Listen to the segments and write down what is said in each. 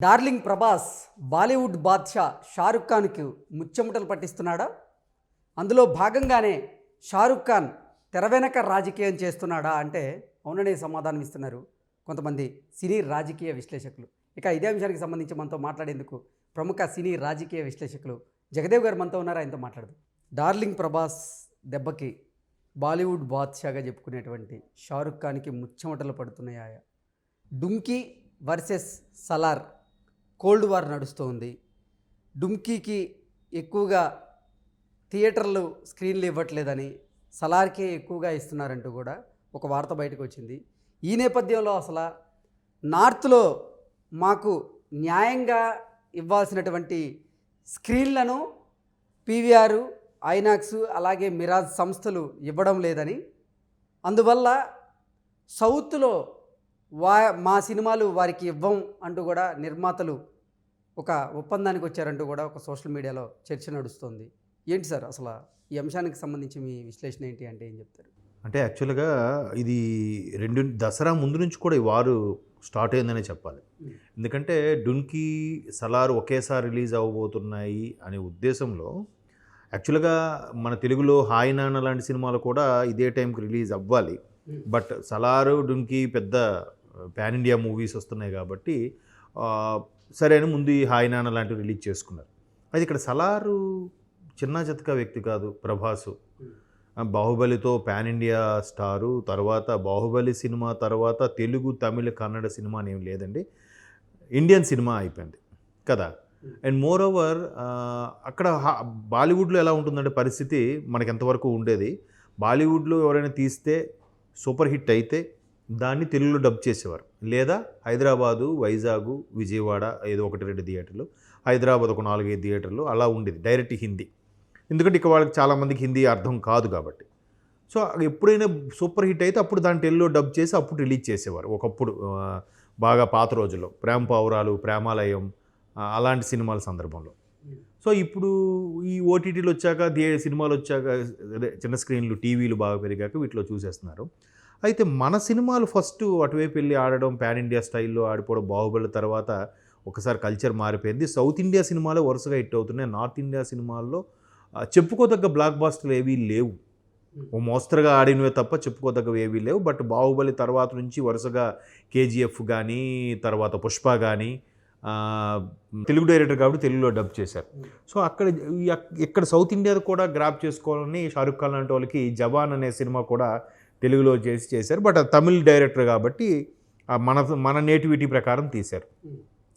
Darling Prabhas Bollywood Badshah Shahrukh ఖాన్కు ముచ్చెముటలు పట్టిస్తున్నాడా? అందులో భాగంగానే షారుఖ్ ఖాన్ తెర వెనక రాజకీయం చేస్తున్నాడా అంటే అవుననే సమాధానం ఇస్తున్నారు కొంతమంది సినీ రాజకీయ విశ్లేషకులు. ఇక ఇదే అంశానికి సంబంధించి మనతో మాట్లాడేందుకు ప్రముఖ సినీ రాజకీయ విశ్లేషకులు జగదేవ్ గారు మనతో ఉన్నారు? ఆయనతో మాట్లాడదు. డార్లింగ్ ప్రభాస్ దెబ్బకి బాలీవుడ్ బాద్షాగా చెప్పుకునేటువంటి షారుఖ్ ఖాన్కి ముచ్చెమటలు పడుతున్నాయా? Dunki versus Salaar cold war నడుస్తోంది. డుమ్కీకి ఎక్కువగా థియేటర్లు స్క్రీన్లు ఇవ్వట్లేదని సలార్కే ఎక్కువగా ఇస్తున్నారంటూ కూడా ఒక వార్త బయటకు వచ్చింది ఈ నేపథ్యంలో అసలు నార్త్లో మాకు న్యాయంగా ఇవ్వాల్సినటువంటి స్క్రీన్లను పీవీఆర్ ఐనాక్స్ అలాగే మిరాజ్ సంస్థలు ఇవ్వడం లేదని. అందువల్ల సౌత్లో వా మా సినిమాలు వారికి ఇవ్వం అంటూ కూడా నిర్మాతలు ఒక ఒప్పందానికి వచ్చారంటూ కూడా ఒక సోషల్ మీడియాలో చర్చ నడుస్తుంది. ఏంటి సార్ అసలు ఈ అంశానికి సంబంధించి మీ విశ్లేషణ ఏంటి అంటే ఏం చెప్తారు? అంటే యాక్చువల్గా ఇది రెండు దసరా ముందు నుంచి కూడా ఈ వారు స్టార్ట్ అయిందనే చెప్పాలి. ఎందుకంటే డున్కీ సలార్ ఒకేసారి రిలీజ్ అవ్వబోతున్నాయి అనే ఉద్దేశంలో యాక్చువల్గా మన తెలుగులో హాయ్ నాన్న లాంటి సినిమాలు కూడా ఇదే టైంకి రిలీజ్ అవ్వాలి. బట్ సలారు డున్కీ పెద్ద పాన్ ఇండియా మూవీస్ వస్తున్నాయి కాబట్టి సరే అని ముందు ఈ హాయ్ నాన్న లాంటివి రిలీజ్ చేసుకున్నారు. అయితే ఇక్కడ సలారు చిన్న చితక వ్యక్తి కాదు ప్రభాసు. ఆ, బాహుబలితో పాన్ ఇండియా స్టారు తర్వాత బాహుబలి సినిమా తర్వాత తెలుగు తమిళ కన్నడ సినిమా అని ఏం లేదండి. ఇండియన్ సినిమా అయిపోయింది కదా. అండ్ మోర్ ఓవర్ అక్కడ హా- బాలీవుడ్లో ఎలా ఉంటుందంటే పరిస్థితి మనకి ఎంతవరకు ఉండేది. బాలీవుడ్లో ఎవరైనా తీస్తే సూపర్ హిట్ అయితే దాన్ని తెలుగులో డబ్ చేసేవారు. లేదా హైదరాబాదు వైజాగు విజయవాడ ఏదో ఒకటి రెండు థియేటర్లు హైదరాబాద్ ఒక నాలుగైదు థియేటర్లు అలా ఉండేది డైరెక్ట్ హిందీ. ఎందుకంటే ఇక వాళ్ళకి చాలామందికి హిందీ అర్థం కాదు కాబట్టి. సో ఎప్పుడైనా సూపర్ హిట్ అయితే అప్పుడు దాన్ని తెలుగులో డబ్ చేసి అప్పుడు రిలీజ్ చేసేవారు. ఒకప్పుడు బాగా పాత రోజుల్లో ప్రేమ పావురాలు ప్రేమాలయం అలాంటి సినిమాల సందర్భంలో. సో ఇప్పుడు ఈ ఓటీటీలు వచ్చాక థియే సినిమాలు వచ్చాక అదే చిన్న స్క్రీన్లు టీవీలు బాగా పెరిగాక వీటిలో చూసేస్తున్నారు. అయితే మన సినిమాలు ఫస్ట్ అటువైపు వెళ్ళి ఆడడం పాన్ ఇండియా స్టైల్లో ఆడిపోవడం బాహుబలి తర్వాత ఒకసారి కల్చర్ మారిపోయింది. సౌత్ ఇండియా సినిమాలే వరుసగా హిట్ అవుతున్నాయి. నార్త్ ఇండియా సినిమాల్లో చెప్పుకోదగ్గ బ్లాక్ బాస్టర్లు ఏవీ లేవు. ఓ మోస్తరుగా ఆడినవే తప్ప చెప్పుకోదగ్గవి ఏవీ లేవు. బట్ బాహుబలి తర్వాత నుంచి వరుసగా కేజీఎఫ్ కానీ తర్వాత పుష్ప కానీ తెలుగు డైరెక్టర్ కాబట్టి తెలుగులో డబ్ చేశారు. సో అక్కడ ఇక్కడ సౌత్ ఇండియా కూడా గ్రాప్ చేసుకోవాలని షారుఖ్ ఖాన్ లాంటి వాళ్ళకి జవాన్ అనే సినిమా కూడా తెలుగులో చేసి చేశారు. బట్ తమిళ్ డైరెక్టర్ కాబట్టి మన మన నేటివిటీ ప్రకారం తీశారు.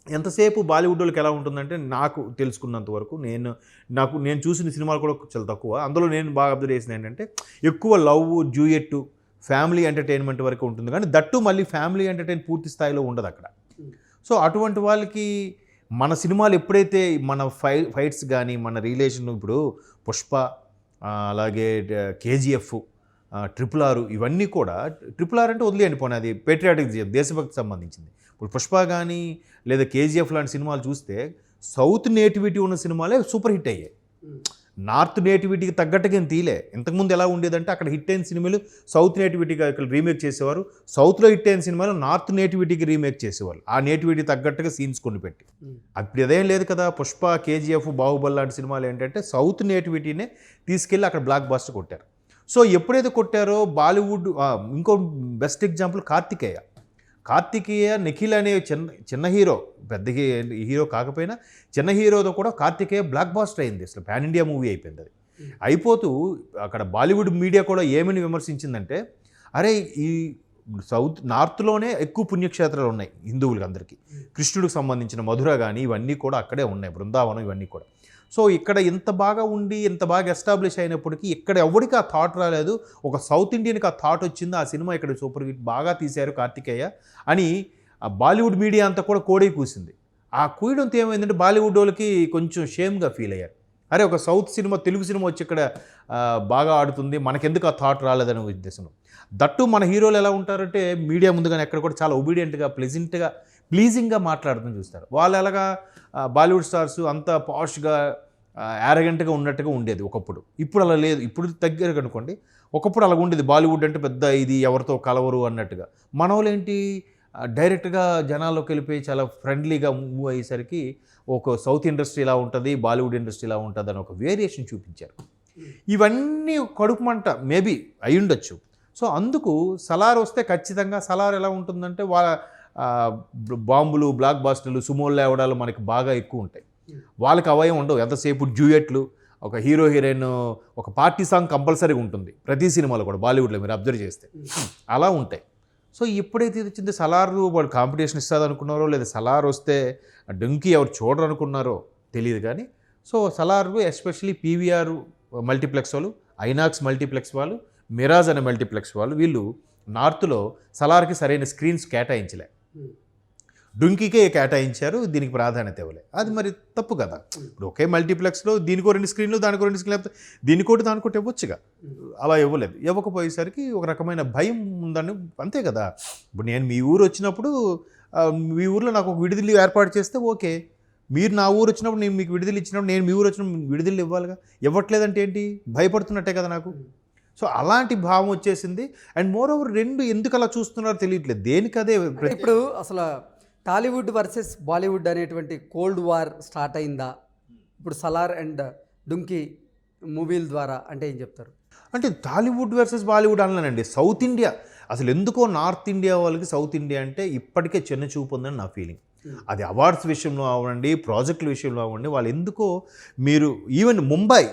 ఎంతసేపు బాలీవుడ్ వాళ్ళకి ఎలా ఉంటుందంటే నాకు తెలుసుకున్నంత వరకు నేను నాకు నేను చూసిన సినిమాలు కూడా చాలా తక్కువ. అందులో నేను బాగా అబ్జర్వ్ చేసింది ఏంటంటే ఎక్కువ లవ్ జూయెట్ ఫ్యామిలీ ఎంటర్టైన్మెంట్ వరకు ఉంటుంది. కానీ దట్టు మళ్ళీ ఫ్యామిలీ ఎంటర్టైన్ పూర్తి స్థాయిలో ఉండదు అక్కడ. సో అటువంటి వాళ్ళకి మన సినిమాలు ఎప్పుడైతే మన ఫై ఫైట్స్ కానీ మన రిలేషన్ ఇప్పుడు పుష్ప అలాగే కేజీఎఫ్ ట్రిపుల్ ఆర్ ఇవన్నీ కూడా ట్రిపుల్ ఆర్ అంటే వదిలేయండి పోనీ అది పేట్రియాటిక్ దేశభక్తి సంబంధించింది. ఇప్పుడు పుష్ప కానీ లేదా కేజీఎఫ్ లాంటి సినిమాలు చూస్తే సౌత్ నేటివిటీ ఉన్న సినిమాలే సూపర్ హిట్ అయ్యాయి. నార్త్ నేటివిటీకి తగ్గట్టుగా ఏం తీలే ఇంతకుముందు ఎలా ఉండేదంటే అక్కడ హిట్ అయిన సినిమాలు సౌత్ నేటివిటీగా ఇక్కడ రీమేక్ చేసేవారు. సౌత్లో హిట్ అయిన సినిమాలు నార్త్ నేటివిటీకి రీమేక్ చేసేవాళ్ళు. ఆ నేటివిటీ తగ్గట్టుగా సీన్స్ కొన్ని పెట్టి. అప్పుడు అదేం లేదు కదా పుష్ప కేజీఎఫ్ బాహుబలి లాంటి సినిమాలు ఏంటంటే సౌత్ నేటివిటీనే తీసుకెళ్ళి అక్కడ బ్లాక్ బాస్టర్ కొట్టారు. సో ఎప్పుడైతే కొట్టారో బాలీవుడ్ ఇంకో బెస్ట్ ఎగ్జాంపుల్ కార్తికేయ. కార్తికేయ నిఖిల్ అనే చిన్న చిన్న హీరో పెద్ద హీరో కాకపోయినా చిన్న హీరోతో కూడా కార్తికేయ బ్లాక్ బాస్టర్ అయింది. అసలు పాన్ ఇండియా మూవీ అయిపోయింది అది. అయిపోతూ అక్కడ బాలీవుడ్ మీడియా కూడా ఏమని విమర్శించిందంటే అరే ఈ సౌత్ నార్త్లోనే ఎక్కువ పుణ్యక్షేత్రాలు ఉన్నాయి హిందువులకి అందరికీ. కృష్ణుడికి సంబంధించిన మధుర కానీ ఇవన్నీ కూడా అక్కడే ఉన్నాయి బృందావనం ఇవన్నీ కూడా. సో ఇక్కడ ఇంత బాగా ఉండి ఇంత బాగా ఎస్టాబ్లిష్ అయినప్పటికీ ఇక్కడ ఎవరికి ఆ థాట్ రాలేదు ఒక సౌత్ ఇండియన్కి ఆ థాట్ వచ్చింది ఆ సినిమా ఇక్కడ సూపర్ హిట్ బాగా తీశారు కార్తికేయ అని ఆ బాలీవుడ్ మీడియా అంతా కూడా కోడై కూసింది. ఆ కూయడంతో ఏమైందంటే బాలీవుడ్ వాళ్ళకి కొంచెం షేమ్గా ఫీల్ అయ్యారు. అరే ఒక సౌత్ సినిమా తెలుగు సినిమా వచ్చి ఇక్కడ బాగా ఆడుతుంది. మనకెందుకు ఆ థాట్ రాలేదనే ఉద్దేశంలో దట్టు మన హీరోలు ఎలా ఉంటారంటే మీడియా ముందుగానే ఎక్కడ కూడా చాలా ఒబీడియంట్గా ప్లెజెంట్గా ప్లీజింగ్గా మాట్లాడడం చూస్తారు. వాళ్ళు ఎలాగా బాలీవుడ్ స్టార్స్ అంత పాష్గా యారగెంట్గా ఉన్నట్టుగా ఉండేది ఒకప్పుడు. ఇప్పుడు అలా లేదు. ఇప్పుడు తగ్గారు అనుకోండి ఒకప్పుడు అలా ఉండేది బాలీవుడ్ అంటే పెద్ద ఇది ఎవరితో కలవరు అన్నట్టుగా. మన డైరెక్ట్గా జనాల్లోకి వెళ్ళిపోయి చాలా ఫ్రెండ్లీగా మూవ్ అయ్యేసరికి ఒక సౌత్ ఇండస్ట్రీ ఇలా ఉంటుంది బాలీవుడ్ ఇండస్ట్రీ ఇలా ఉంటుంది అని ఒక వేరియేషన్ చూపించారు. ఇవన్నీ కడుపు మంట మేబీ అయి ఉండొచ్చు. సో అందుకు సలార్ వస్తే ఖచ్చితంగా సలార్ ఎలా ఉంటుందంటే వాళ్ళ బాంబులు బ్లాక్ బాస్టర్లు సుమోలు లేవడాలు మనకి బాగా ఎక్కువ ఉంటాయి. వాళ్ళకి అవయం ఉండవు. ఎంతసేపు డ్యూయెట్లు ఒక హీరో హీరోయిన్ ఒక పార్టీ సాంగ్ కంపల్సరీగా ఉంటుంది. ప్రతి సినిమాలో కూడా బాలీవుడ్లో మీరు అబ్జర్వ్ చేస్తే. అలా ఉంటాయి. సో ఎప్పుడైతే ఇది వచ్చింది సలారు వాళ్ళు కాంపిటీషన్ ఇస్తుంది అనుకున్నారో లేదా సలార్ వస్తే డంకీ ఎవరు చూడరు అనుకున్నారో తెలియదు కానీ so Salaar especially PVR multiplex వాళ్ళు ఐనాక్స్ మల్టీప్లెక్స్ వాళ్ళు మిరాజ్ అనే మల్టీప్లెక్స్ వాళ్ళు వీళ్ళు నార్త్లో సలార్కి సరైన స్క్రీన్స్ కేటాయించలే. Hmm. డుంకీకే కేటాయించారు దీనికి ప్రాధాన్యత ఇవ్వలే అది మరి తప్పు కదా. ఇప్పుడు ఒకే మల్టీప్లెక్స్లో దీనికో రెండు స్క్రీన్లు దానికో రెండు స్క్రీన్లు లేకపోతే దీనికోటి దానికోటి ఇవ్వచ్చుగా. అలా ఇవ్వలేదు. ఇవ్వకపోయేసరికి ఒక రకమైన భయం ఉందని అంతే కదా. ఇప్పుడు నేను మీ ఊరు వచ్చినప్పుడు మీ ఊర్లో నాకు ఒక విడుదల ఏర్పాటు చేస్తే ఓకే. మీరు నా ఊరు వచ్చినప్పుడు నేను మీకు విడుదల ఇచ్చినప్పుడు నేను మీ ఊరు వచ్చినప్పుడు విడుదల ఇవ్వాలిగా? ఇవ్వట్లేదంటే ఏంటి? భయపడుతున్నట్టే కదా నాకు. సో అలాంటి భావం వచ్చేసింది. అండ్ మోర్ ఓవర్ రెండు ఎందుకు అలా చూస్తున్నారో తెలియట్లేదు. దేనికదే అదే ఇప్పుడు అసలు టాలీవుడ్ వర్సెస్ బాలీవుడ్ అనేటువంటి కోల్డ్ వార్ స్టార్ట్ అయిందా? ఇప్పుడు సలార్ అండ్ డుంకీ మూవీల ద్వారా అంటే ఏం చెప్తారు? అంటే Tollywood versus Bollywood అనలేనండి. South India. అసలు ఎందుకో నార్త్ ఇండియా వాళ్ళకి సౌత్ ఇండియా అంటే ఇప్పటికే చిన్న చూపు ఉందని నా ఫీలింగ్. అది అవార్డ్స్ విషయంలో అవ్వండి ప్రాజెక్టుల విషయంలో అవ్వండి వాళ్ళు ఎందుకో మీరు ఈవెన్ ముంబై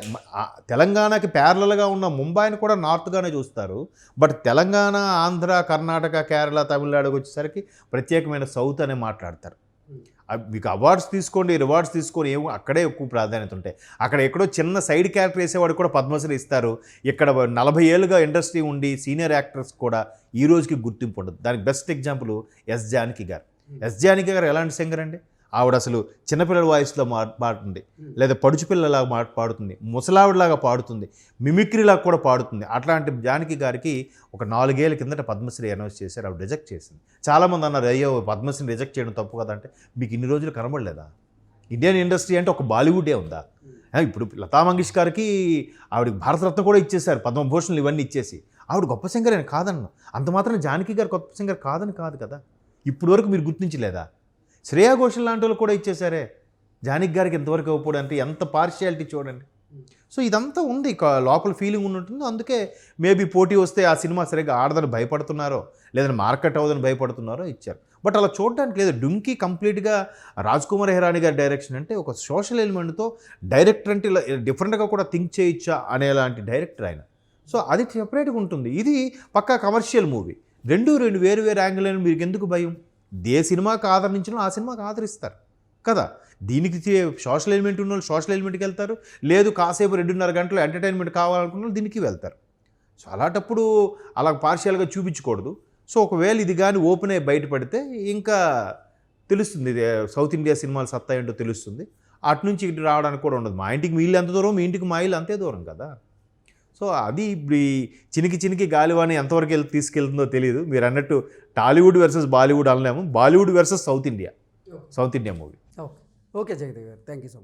తెలంగాణకి ప్యారలల్గా ఉన్న ముంబైని కూడా నార్త్గానే చూస్తారు. బట్ తెలంగాణ ఆంధ్ర కర్ణాటక కేరళ తమిళనాడుకి వచ్చేసరికి ప్రత్యేకమైన సౌత్ అనే మాట్లాడతారు. అవి మీకు అవార్డ్స్ తీసుకోండి రివార్డ్స్ తీసుకొని ఏమో అక్కడే ఎక్కువ ప్రాధాన్యత ఉంటాయి. అక్కడ ఎక్కడో చిన్న సైడ్ క్యారెక్టర్ వేసేవాడు కూడా పద్మశ్రీ ఇస్తారు. ఇక్కడ నలభై ఏళ్ళుగా ఇండస్ట్రీ ఉండి సీనియర్ యాక్టర్స్ కూడా ఈ రోజుకి గుర్తింపు ఉండదు. దానికి బెస్ట్ ఎగ్జాంపుల్ ఎస్ జానకి గారు ఎస్ జానకి గారు ఎలాంటి సింగర్ అండి? ఆవిడ అసలు చిన్నపిల్లల వాయిస్లో మా పాడుతుంది. లేదా పడుచు పిల్లలాగా మా పాడుతుంది. ముసలావిడలాగా పాడుతుంది. మిమిక్రీలాగా కూడా పాడుతుంది. అట్లాంటి జానకి గారికి ఒక నాలుగేళ్ళ కిందట పద్మశ్రీ అనౌన్స్ చేశారు. ఆవిడ రిజెక్ట్ చేసింది. చాలామంది అన్నారు అయ్యో పద్మశ్రీని రిజెక్ట్ చేయడం తప్పు కదా అంటే మీకు ఇన్ని రోజులు కనబడలేదా? ఇండియన్ ఇండస్ట్రీ అంటే ఒక బాలీవుడే ఉందా? ఇప్పుడు లతా మంగేష్కర్కి ఆవిడ భారతరత్న కూడా ఇచ్చేశారు. పద్మభూషణ్లు ఇవన్నీ ఇచ్చేసి. ఆవిడ గొప్ప సింగర్ అని కాదన్న. అంత మాత్రం జానకి గారు గొప్ప సింగర్ కాదని కాదు కదా. ఇప్పుడు వరకు మీరు గుర్తించలేదా? శ్రేయా ఘోషల్ లాంటి వాళ్ళు కూడా ఇచ్చేశారే. జానిక్ గారికి ఎంతవరకు ఇవ్వకూడదు అంటే ఎంత పార్షియాలిటీ చూడండి. సో ఇదంతా ఉంది. లోకల్ లోపల ఫీలింగ్ ఉంటుంది అందుకే మేబీ పోటీ వస్తే ఆ సినిమా సరిగ్గా ఆడదని భయపడుతున్నారో లేదని మార్కెట్ అవ్వదని భయపడుతున్నారో ఇచ్చారు. బట్ అలా చూడడానికి లేదు. డుంకీ కంప్లీట్గా రాజ్ కుమార్ హెరాని గారి డైరెక్షన్ అంటే ఒక సోషల్ ఎలిమెంట్తో డైరెక్టర్ అంటే ఇలా డిఫరెంట్గా కూడా థింక్ చేయొచ్చా అనేలాంటి డైరెక్టర్ ఆయన. సో అది సెపరేట్గా ఉంటుంది. ఇది పక్కా కమర్షియల్ మూవీ రెండు రెండు వేరు వేరు యాంగిల్ అని మీకు ఎందుకు భయం? ఏ సినిమాకి ఆదరించినా ఆ సినిమాకి ఆదరిస్తారు. కదా? దీనికి సోషల్ ఎలిమెంట్ ఉన్న వాళ్ళు సోషల్ ఎలిమెంట్కి వెళ్తారు. లేదు కాసేపు రెండున్నర గంటలు ఎంటర్టైన్మెంట్ కావాలనుకున్న వాళ్ళు దీనికి వెళ్తారు. సో అలాంటప్పుడు అలా పార్షియల్గా చూపించకూడదు. సో ఒకవేళ ఇది కానీ ఓపెన్ అయ్యి బయటపడితే ఇంకా తెలుస్తుంది. ఇది uh, సౌత్ ఇండియా సినిమాలు సత్తా ఏంటో తెలుస్తుంది. అటు నుంచి ఇటు రావడానికి కూడా ఉండదు. మా ఇంటికి మీ ఇల్లు ఎంత దూరం మీ ఇంటికి మా ఇల్లు అంతే దూరం కదా? సో అది ఇప్పుడు ఈ చినికి చినికి గాలివాని ఎంతవరకు వెళ్ళి తీసుకెళ్తుందో తెలియదు మీరు అన్నట్టు టాలీవుడ్ వర్సెస్ బాలీవుడ్ అనలేము. Bollywood versus south India. South India movie. Okay. Okay Jagadev గారు. Thank you so much